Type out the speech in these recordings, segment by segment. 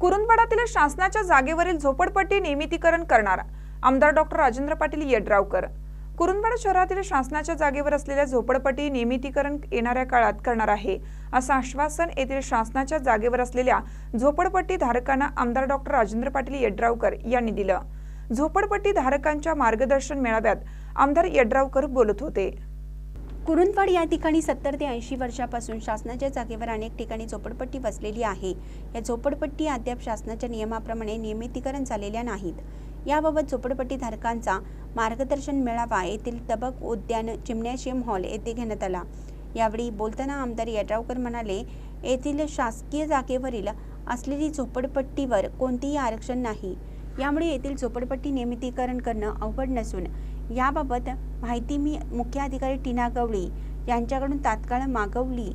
कुरुंदवाडातील शासनाच्या जागेवरील झोपडपट्टी नियमितीकरण करणार आमदार डॉक्टर राजेंद्र पाटील येड्रावकर. कुरुंदवाडा शहरातील शासनाच्या जागेवर असलेल्या झोपडपट्टी नियमितीकरण येणाऱ्या काळात करणार आहे असं आश्वासन येथील शासनाच्या जागेवर असलेल्या झोपडपट्टी धारकांना आमदार डॉक्टर राजेंद्र पाटील येड्रावकर यांनी दिलं. झोपडपट्टी धारकांच्या मार्गदर्शन मेळाव्यात आमदार येड्रावकर बोलत होते. कुरुंदवाड या ठिकाणी सत्तर ते ऐंशी वर्षापासून शासनाच्या जागेवर अनेक ठिकाणी झोपडपट्टी वसलेली आहे. या झोपडपट्टी अद्याप शासनाच्या नियमाप्रमाणे नियमितीकरण झालेल्या नाहीत. याबाबत झोपडपट्टी धारकांचा मार्गदर्शन मेळावा येथील तबक उद्यान जिम्नॅशियम हॉल येथे घेण्यात आला. यावेळी बोलताना आमदार यड्रावकर म्हणाले येथील शासकीय जागेवरील असलेली झोपडपट्टीवर कोणतेही आरक्षण नाही. यामुळे येथील झोपडपट्टी नियमितीकरण करणं अवघड नसून याबाबत माहिती मी मुख्य अधिकारी टीना गवळी यांच्याकडून तात्काळ मागवली.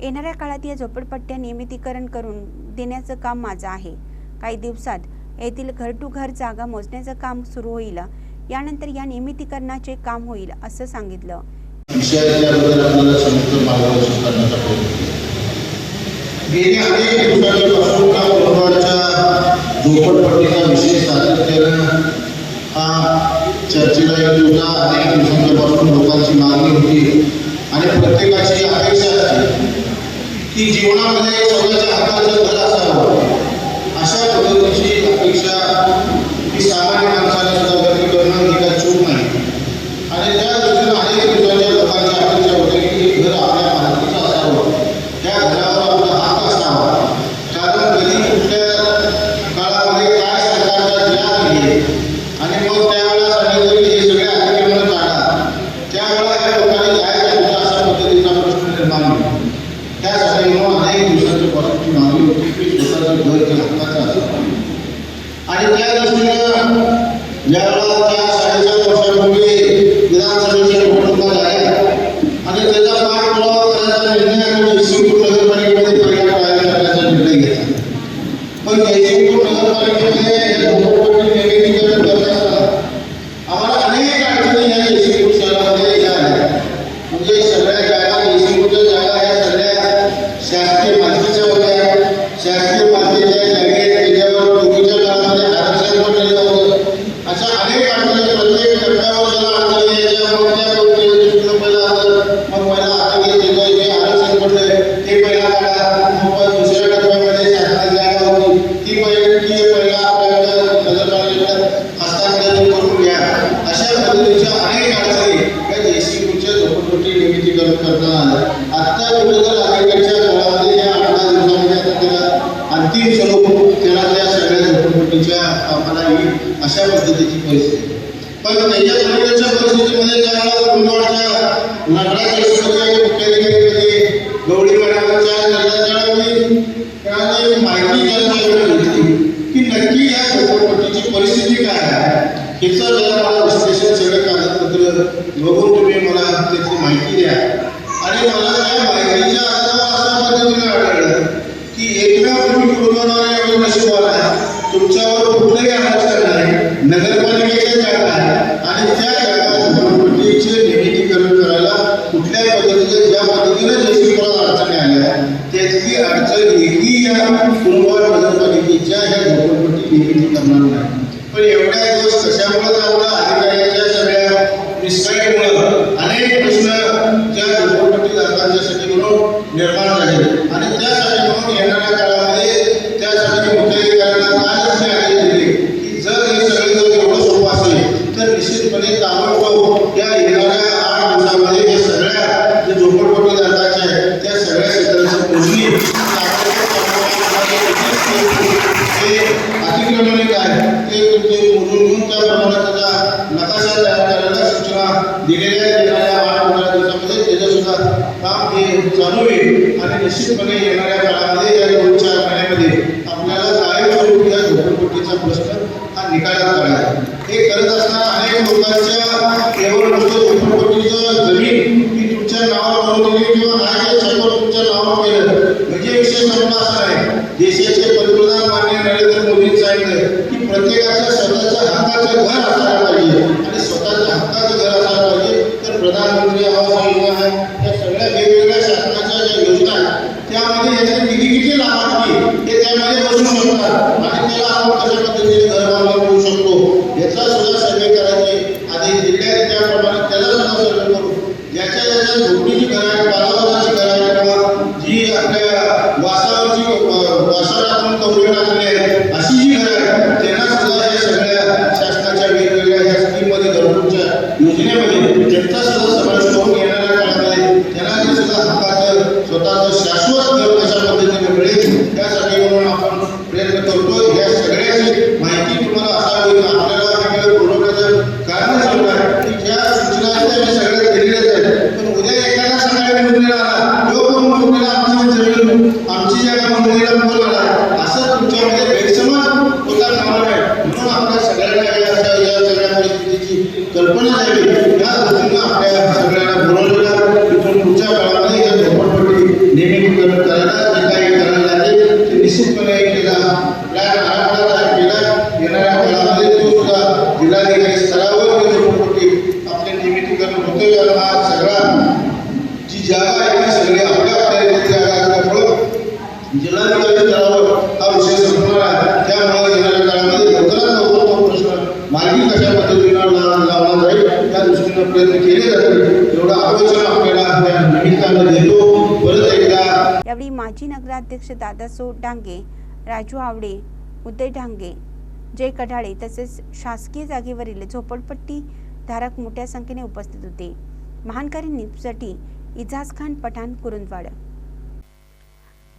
येणाऱ्या काळात या झोपडपट्ट्या नियमितीकरण करून देण्याचं काम माझं आहे. काही दिवसात येथील घर टू घर जागा मोजण्याचं काम सुरू होईल. यानंतर या नियमितीकरणाचे काम होईल असं सांगितलं. गेल्या अनेक दिवसांपासून झोपडपट्टीचा विशेष सातत्यानं हा चर्चेला येत होता अनेक दिवसांपासून लोकांची मागणी होती. आणि प्रत्येकाची अपेक्षा असते की जीवनामध्ये स्वतःच्या हाताचं घर असावं अशा पद्धतीची अपेक्षा ही सामान्य माणसाने सुद्धा व्यक्त करणं ही काही चूक नाही आणि त्या दृष्टीनं अनेक दिवसांच्या लोकांची अपेक्षा होती की हे घर आपल्या मालकीचं असावं त्या घरावर आपला हक्क असावा कारण कधी कुठल्या काळामध्ये काय सरकारच्या ज्या आहे आणि मग त्यावेळेला सांगितलं की हे सगळे अतिक्रमण काढा त्यावेळेला या लोकांनी काय करायचं अशा पद्धतीचा प्रश्न निर्माण होतो त्यासाठी मग अनेक दिवसांच्यापासूनची मागणी होती की स्वतःचं घर हे हक्काचं असावं आणि त्या दृष्टीनं ज्यावेळेला त्या साडेचार वर्षापूर्वी विधानसभेच्या निवडणुका झाल्या आणि त्याचा पाठपुरावा करण्याचा निर्णय आम्ही जयसिंगपूर नगरपालिकेमध्ये पहिल्या पाहायला करण्याचा निर्णय घेतला पण जयसिंगपूर नगरपालिकेमध्ये या झोपडपट्टी नियमितीकरण करताना आम्हाला अनेक अडचणी या जयसिंगपूर शहरामध्ये या आल्या म्हणजे सगळ्या जागा जयसिंगपूरच्या जागा या सगळ्या शासकीय मालकीच्या होत्या शासकीय मालकीच्या जागेत त्याच्यावर पूर्वीच्या काळामध्ये आरक्षण पण दिलं होतं अशा अनेक अडचणी प्रत्येक टप्प्यावर ज्याला अडचणी यायच्या मग त्या गोष्टीचं दृष्टीनं पहिलं आलं मग पहिला आता घेतलं जे आरक्षण पडलंय ते पहिला काढा मग परत दुसऱ्या टप्प्यामध्ये शासनाची जागा होती ती पहिली ती पहिला आपल्याकडं नगरपालिकेकडं हस्तांतरित करून घ्या अशा पद्धतीच्या अनेक अडचणी या जयसिंगपूरच्या झोपडपट्टी नियमितीकरण करण्यात आलं आत्ता कुठेतर अलीकडच्या काळामध्ये या आठ दहा दिवसामध्ये आता त्याला स्वरूप त्याला त्या सगळ्या झोपडपट्टीच्या कामाला येईल अशा पद्धतीची परिस्थिती. पण त्याच्या सगळ्याच्या परिस्थितीमध्ये त्याला कुंडवाडच्या नगराच्या मुख्याधिकारी कधी गौडी मॅडमच्या नगरात त्यावेळी त्यावेळी माहिती त्यांच्याकडे घेतली की नक्की या झोपडपट्टीची परिस्थिती काय आहे. याचं जरा मला विश्लेषण सगळं कागदपत्र बघून तुम्ही मला त्याची माहिती द्या. आणि मला त्या माहितीच्या आधारावर अशा पद्धतीने आढळलं. की एकमेव तुम्ही कुटुंबाद्वारे एवढं नशिबाला आहे तुमच्यावर कुठलंही आरक्षण नाही. नगरपालिकेच्या जागा आहे आणि त्या जागा झोपडपट्टीचे निर्मितीकरण करायला कुठल्या पद्धतीचे ज्या पद्धतीने जशी तुम्हाला अडचणी आल्या त्याची अडचण एकही या कुंभार नगरपालिकेच्या ह्या झोपडपट्टी निर्मिती करणार नाही. पण एवढ्या दिवस कशामुळे आपल्या अधिकाऱ्यांच्या सगळ्या मिसळीमुळे अनेक प्रश्न त्या झोपडपट्टी धारकांच्यासाठी म्हणून निर्माण झाले आणि त्यासाठी म्हणून येणाऱ्या काळामध्ये त्यासाठी मुख्याधिकाऱ्यांना कालच मी आदेश दिले की जर हे सगळं जर एवढं सोपं असेल तर निश्चितपणे ताबडतोब या येणाऱ्या आठ दिवसामध्ये या सगळ्या जे झोपडपट्टी धारकांच्या आहेत त्या सगळ्या क्षेत्राची मोजणी ते अतिक्रमणे काय ते ते मोजून घेऊन त्याप्रमाणे त्याचा नकाशा तयार करायला सूचना दिलेल्या येणाऱ्या आठ पंधरा दिवसामध्ये त्याचं सुद्धा काम हे चालू होईल आणि निश्चितपणे येणाऱ्या काळामध्ये या दोन चार महिन्यामध्ये आपल्याला कायमस्वरूपी या झोपडपट्टीचा प्रश्न हा निकालात काढायचा हे करत असताना अनेक लोकांच्या केवळ नुसतं झोपडपट्टीचं जमीन ही तुमच्या नावावर करून किंवा नाही छप्पर तुमच्या नावावर केलं म्हणजे विषय म्हणून आहे देशाचे पंतप्रधान मान्य नरेंद्र मोदींनी सांगितलं की प्रत्येकाच्या स्वतःच्या हक्काचं घर असायला पाहिजे आणि स्वतःच्या हक्काचं घर असायला पाहिजे. तर प्रधानमंत्री आवास योजना आहे या सगळ्या वेगवेगळ्या शासनाच्या ज्या योजना आहेत त्यामध्ये याचे निधी किती लाभार्थी हे त्यामध्ये बसू शकतात आणि त्याला आपण कशा पद्धतीने घर बांधून करू शकतो याचा सुद्धा सर्वे करायचे. आणि जिल्ह्यात त्याप्रमाणे त्याला सुद्धा सर्वे करू. ज्याच्या ज्याच्या झोपडीची घर आहे बालावासाची घर आहे किंवा जी आपल्या Nigeria नगराध्यक्ष दादासो डांगे राजू आवडे उदय डांगे जय कढाळे तसेच शासकीय जागेवरील झोपडपट्टी धारक मोठ्या संख्येने उपस्थित होते. महानकारी निपसाठी इजाज खान पठाण कुरुंदवाड.